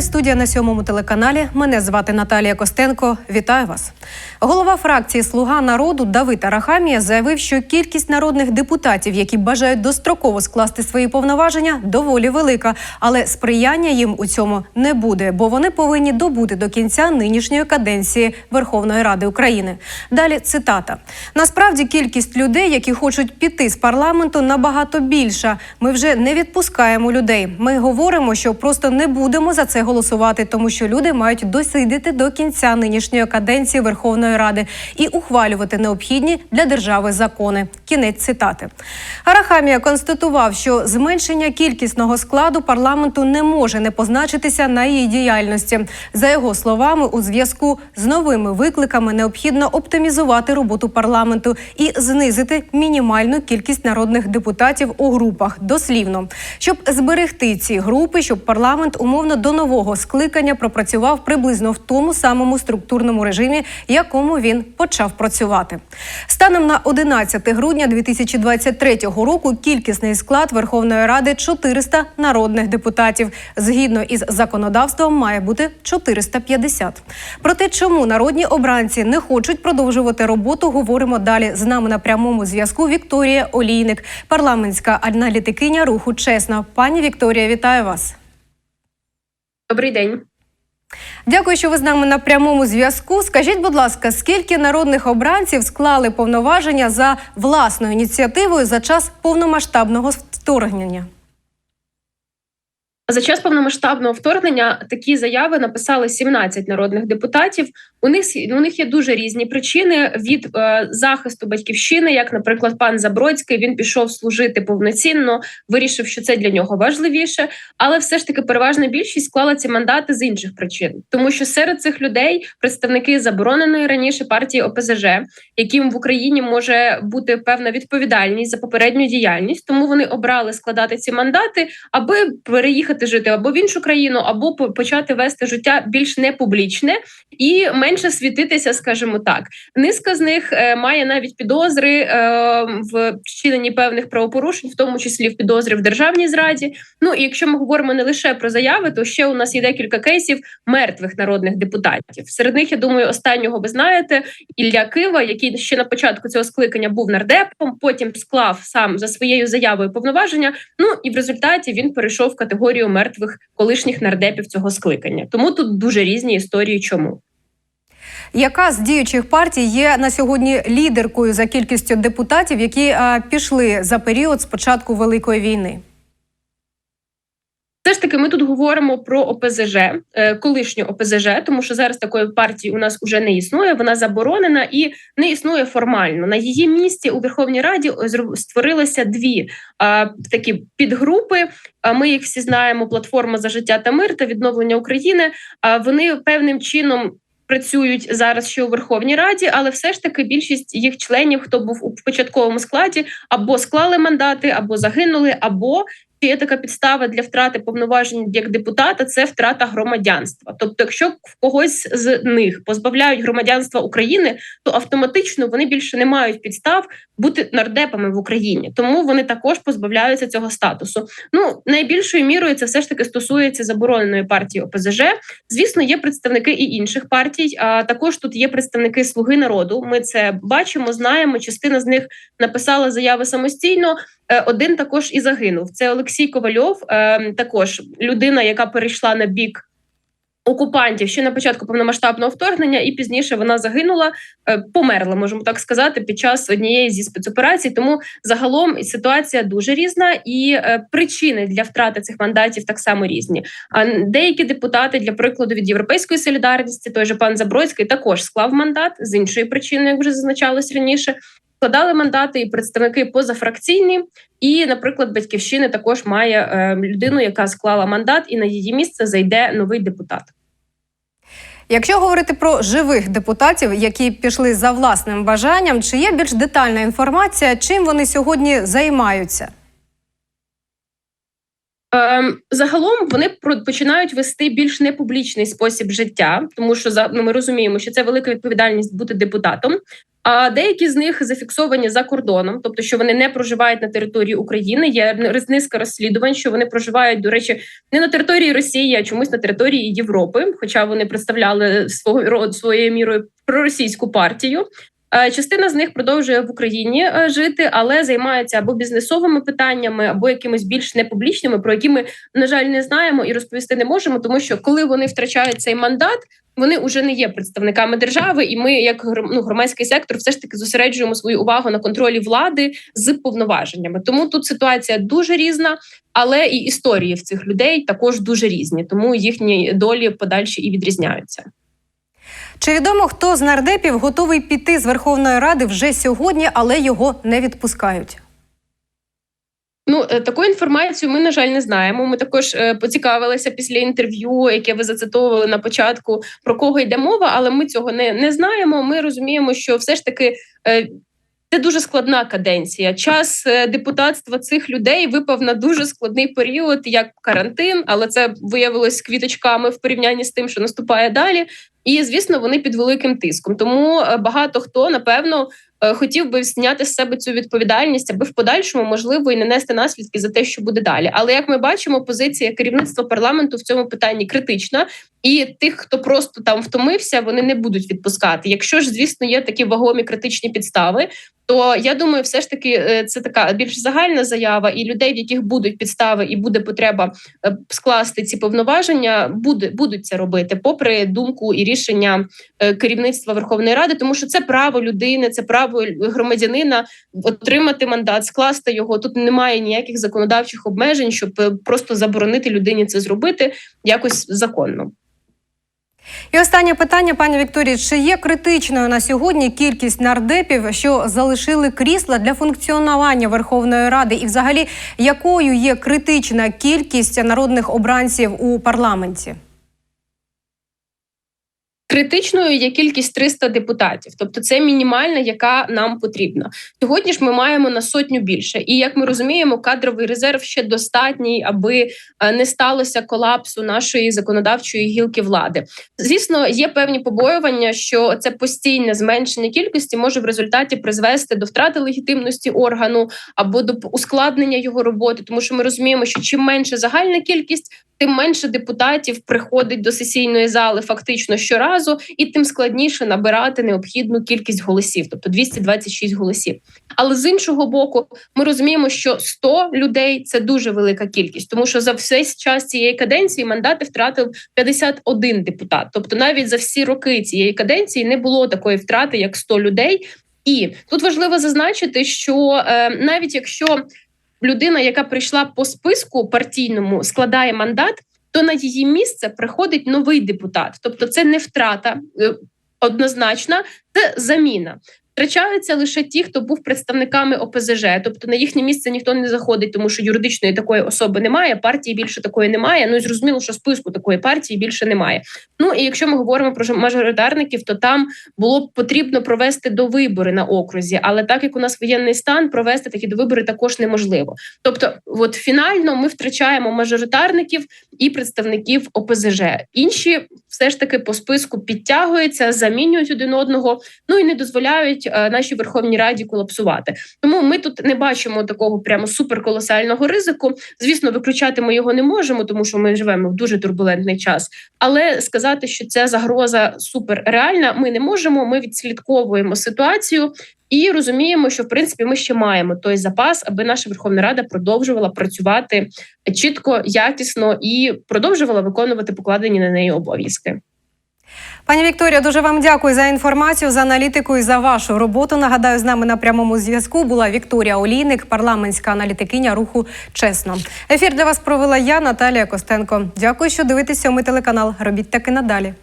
студія на сьомому телеканалі. Мене звати Наталія Костенко. Вітаю вас. Голова фракції Слуга народу Давид Арахамія заявив, що кількість народних депутатів, які бажають достроково скласти свої повноваження, доволі велика, але сприяння їм у цьому не буде, бо вони повинні добути до кінця нинішньої каденції Верховної Ради України. Далі цитата: насправді кількість людей, які хочуть піти з парламенту, набагато більша. Ми вже не відпускаємо людей. Ми говоримо, що просто не будемо за це голосувати, тому що люди мають досидіти до кінця нинішньої каденції Верховної Ради і ухвалювати необхідні для держави закони. Кінець цитати. Арахамія констатував, що зменшення кількісного складу парламенту не може не позначитися на її діяльності. За його словами, у зв'язку з новими викликами необхідно оптимізувати роботу парламенту і знизити мінімальну кількість народних депутатів у групах дослівно, щоб зберегти ці групи, щоб парламент умовно до нового скликання пропрацював приблизно в тому самому структурному режимі, якому він почав працювати. Станом на 11 грудня 2023 року кількісний склад Верховної Ради 400 народних депутатів. Згідно із законодавством, має бути 450. Про те, чому народні обранці не хочуть продовжувати роботу, говоримо далі. З нами на прямому зв'язку Вікторія Олійник, парламентська аналітикиня руху чесно. Пані Вікторія, вітаю вас. Добрий день. Дякую, що ви з нами на прямому зв'язку. Скажіть, будь ласка, скільки народних обранців склали повноваження за власною ініціативою за час повномасштабного вторгнення? За час повномасштабного вторгнення такі заяви написали 17 народних депутатів. У них у них є дуже різні причини від е, захисту батьківщини, як, наприклад, пан Забродський він пішов служити повноцінно, вирішив, що це для нього важливіше. Але все ж таки переважна більшість склала ці мандати з інших причин, тому що серед цих людей представники забороненої раніше партії ОПЗЖ, яким в Україні може бути певна відповідальність за попередню діяльність, тому вони обрали складати ці мандати, аби переїхати жити або в іншу країну, або почати вести життя більш непублічне і менше світитися, скажімо так. Низка з них е, має навіть підозри е, в вчиненні певних правопорушень, в тому числі в підозри в державній зраді. Ну і якщо ми говоримо не лише про заяви, то ще у нас є декілька кейсів мертвих народних депутатів. Серед них я думаю, останнього ви знаєте Ілля Кива, який ще на початку цього скликання був нардепом, потім склав сам за своєю заявою повноваження. Ну і в результаті він перейшов в категорію мертвих колишніх нардепів цього скликання. Тому тут дуже різні історії. Чому? Яка з діючих партій є на сьогодні лідеркою за кількістю депутатів, які пішли за період з початку великої війни? Все ж таки, ми тут говоримо про ОПЗЖ, е, колишню ОПЗЖ, тому що зараз такої партії у нас уже не існує. Вона заборонена і не існує формально. На її місці у Верховній Раді створилися дві а, такі підгрупи. А ми їх всі знаємо: платформа за життя та мир та відновлення України. А вони певним чином. Працюють зараз ще у Верховній Раді, але все ж таки більшість їх членів, хто був у початковому складі, або склали мандати, або загинули, або є така підстава для втрати повноважень як депутата це втрата громадянства. Тобто, якщо в когось з них позбавляють громадянства України, то автоматично вони більше не мають підстав бути нардепами в Україні, тому вони також позбавляються цього статусу. Ну найбільшою мірою це все ж таки стосується забороненої партії ОПЗЖ. Звісно, є представники і інших партій. А також тут є представники Слуги народу. Ми це бачимо, знаємо. Частина з них написала заяви самостійно. Один також і загинув. Це Олексій Ковальов, також людина, яка перейшла на бік. Окупантів ще на початку повномасштабного вторгнення, і пізніше вона загинула, померла, можемо так сказати, під час однієї зі спецоперацій. Тому загалом ситуація дуже різна, і причини для втрати цих мандатів так само різні. А деякі депутати, для прикладу, від європейської солідарності, той же пан Забродський, також склав мандат з іншої причини, як вже зазначалось раніше складали мандати і представники позафракційні, і, наприклад, батьківщини також має е, людину, яка склала мандат, і на її місце зайде новий депутат. Якщо говорити про живих депутатів, які пішли за власним бажанням, чи є більш детальна інформація, чим вони сьогодні займаються? Ем, загалом вони починають вести більш непублічний спосіб життя, тому що ну, ми розуміємо, що це велика відповідальність бути депутатом. А деякі з них зафіксовані за кордоном, тобто що вони не проживають на території України. Є низка розслідувань, що вони проживають, до речі, не на території Росії, а чомусь на території Європи, хоча вони представляли свого своєю мірою проросійську партію. Е, Частина з них продовжує в Україні е, жити, але займаються або бізнесовими питаннями, або якимись більш непублічними, про які ми на жаль не знаємо і розповісти не можемо, тому що коли вони втрачають цей мандат, вони вже не є представниками держави, і ми, як ну, громадський сектор, все ж таки зосереджуємо свою увагу на контролі влади з повноваженнями. Тому тут ситуація дуже різна, але і історії в цих людей також дуже різні, тому їхні долі подальші і відрізняються. Чи відомо, хто з нардепів готовий піти з Верховної Ради вже сьогодні, але його не відпускають? Ну е, таку інформацію ми на жаль не знаємо. Ми також е, поцікавилися після інтерв'ю, яке ви зацитовували на початку, про кого йде мова, але ми цього не, не знаємо. Ми розуміємо, що все ж таки. Е, це дуже складна каденція. Час депутатства цих людей випав на дуже складний період, як карантин, але це виявилось квіточками в порівнянні з тим, що наступає далі. І звісно, вони під великим тиском. Тому е, багато хто напевно е, хотів би зняти з себе цю відповідальність, аби в подальшому можливо і не нести наслідки за те, що буде далі. Але як ми бачимо, позиція керівництва парламенту в цьому питанні критична, і тих, хто просто там втомився, вони не будуть відпускати. Якщо ж, звісно, є такі вагомі критичні підстави, то я думаю, все ж таки е, це така більш загальна заява, і людей, в яких будуть підстави і буде потреба е, скласти ці повноваження, буде будуть це робити, попри думку і рішення е, керівництва Верховної Ради, тому що це право людини, це право громадянина отримати мандат, скласти його. Тут немає ніяких законодавчих обмежень, щоб просто заборонити людині це зробити якось законно. І останнє питання, пані Вікторії: чи є критичною на сьогодні кількість нардепів, що залишили крісла для функціонування Верховної Ради, і взагалі якою є критична кількість народних обранців у парламенті? Критичною є кількість 300 депутатів, тобто це мінімальна, яка нам потрібна. Сьогодні ж ми маємо на сотню більше. І як ми розуміємо, кадровий резерв ще достатній, аби е, не сталося колапсу нашої законодавчої гілки влади. Звісно, є певні побоювання, що це постійне зменшення кількості може в результаті призвести до втрати легітимності органу або до ускладнення його роботи, тому що ми розуміємо, що чим менше загальна кількість. Тим менше депутатів приходить до сесійної зали фактично щоразу, і тим складніше набирати необхідну кількість голосів, тобто 226 голосів. Але з іншого боку, ми розуміємо, що 100 людей це дуже велика кількість, тому що за весь час цієї каденції мандати втратив 51 депутат. Тобто, навіть за всі роки цієї каденції не було такої втрати, як 100 людей. І тут важливо зазначити, що е, навіть якщо людина, яка прийшла по списку партійному, складає мандат, то на її місце приходить новий депутат. Тобто, це не втрата е, однозначна, це заміна. Втрачаються лише ті, хто був представниками ОПЗЖ, тобто на їхнє місце ніхто не заходить, тому що юридичної такої особи немає. Партії більше такої немає. Ну і зрозуміло, що списку такої партії більше немає. Ну і якщо ми говоримо про мажоритарників, то там було б потрібно провести довибори на окрузі, але так як у нас воєнний стан, провести такі довибори також неможливо. Тобто, от фінально ми втрачаємо мажоритарників і представників ОПЗЖ. Інші все ж таки по списку підтягуються, замінюють один одного, ну і не дозволяють е, нашій Верховній Раді колапсувати. Тому ми тут не бачимо такого прямо суперколосального ризику. Звісно, виключати ми його не можемо, тому що ми живемо в дуже турбулентний час. Але сказати, що ця загроза суперреальна, ми не можемо. Ми відслідковуємо ситуацію. І розуміємо, що в принципі ми ще маємо той запас, аби наша Верховна Рада продовжувала працювати чітко, якісно і продовжувала виконувати покладені на неї обов'язки. Пані Вікторія, дуже вам дякую за інформацію, за аналітику і за вашу роботу. Нагадаю, з нами на прямому зв'язку була Вікторія Олійник, парламентська аналітикиня руху чесно. Ефір для вас провела я, Наталія Костенко. Дякую, що дивитесь сьомий телеканал. Робіть таки надалі.